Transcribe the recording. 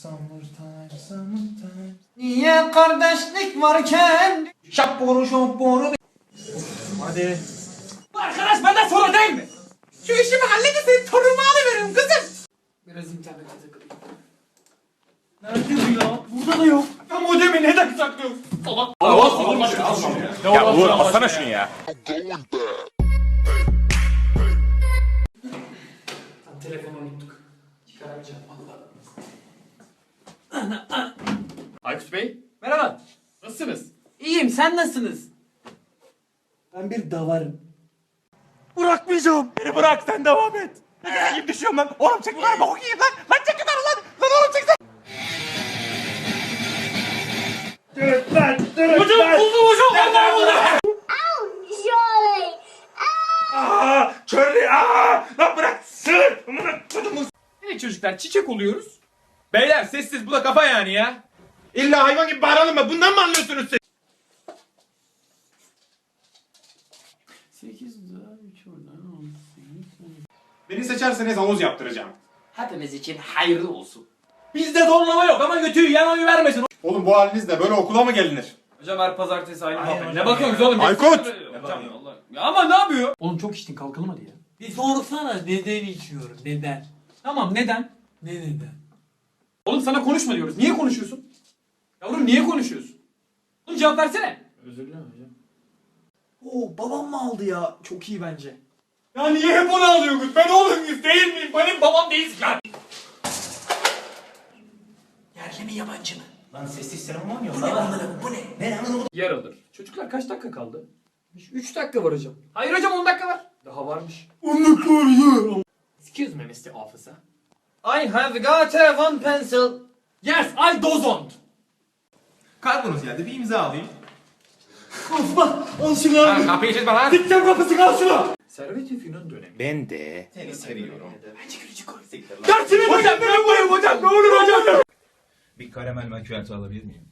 Summertime, summertime. Niye kardeşlik varken? Şap boru şop boru. Hadi. Arkadaş benden sonra değil mi? Şu işimi halledin senin torunumu alıveririm kızım. Biraz internete takılayım. Nerede bu ya? Burada da yok. Ya modemi neden saklıyorsun? Salak. Ya Uğur alsana şunu ya. Lan telefonu unuttuk. Aykut Bey. Merhaba. Nasılsınız? İyiyim sen nasılsınız? Ben bir davarım. Bırakmayacağım. Beni bırak sen devam et. Ne gibi düşüyorum lan. Oğlum çek lan bok yiyeyim lan. Lan çek lan lan. Lan oğlum çek sen. Dürüt lan. Dürüt Hocam buldum hocam. Vallahi buldum. Jolly! Aa, körlü. Aa, lan bırak. Sığır. Amına kodumun. Evet çocuklar çiçek oluyoruz. Beyler sessiz bu da kafa yani ya. İlla hayvan gibi bağıralım mı? Bundan mı anlıyorsunuz siz? 8 daha 3 oradan Beni seçerseniz havuz yaptıracağım. Hepimiz için hayırlı olsun. Bizde zorlama yok ama götüyü yan oyu vermesin. Oğlum bu halinizle böyle okula mı gelinir? Hocam her pazartesi aynı muhabbet. Ne bakıyorsunuz oğlum? Aykut! Hocam Allah. Ya ama ne yapıyor? Oğlum çok içtin kalkalım hadi ya. Bir sorsana neden içiyorum? Neden? Tamam neden? Ne neden? Oğlum sana konuşma diyoruz. Niye konuşuyorsun? Yavrum niye konuşuyorsun? Oğlum cevap versene. Özür dilerim hocam. Oo babam mı aldı ya? Çok iyi bence. Ya niye hep onu alıyorsunuz? Ben oğlum muyuz değil miyim? Benim babam değilsin ya. Yerli mi yabancı mı? Lan sessiz var ya. Bu ne amına bu ne? Ne amına Yer alır. Çocuklar kaç dakika kaldı? 3 dakika var hocam. Hayır hocam 10 dakika var. Daha varmış. 10 dakika var ya. Excuse me Mr. Officer. I have got a one pencil. Yes, I don't. Kargonuz geldi bir imza alayım. Osman al şunu al. Kapıyı çizme lan. Dikten kapısını al şunu. Servet-i Fünun dönemi. Ben de seni seviyorum. Dersini hocam ben koyayım hocam ne olur hocam. Bir karamel macchiato alabilir miyim?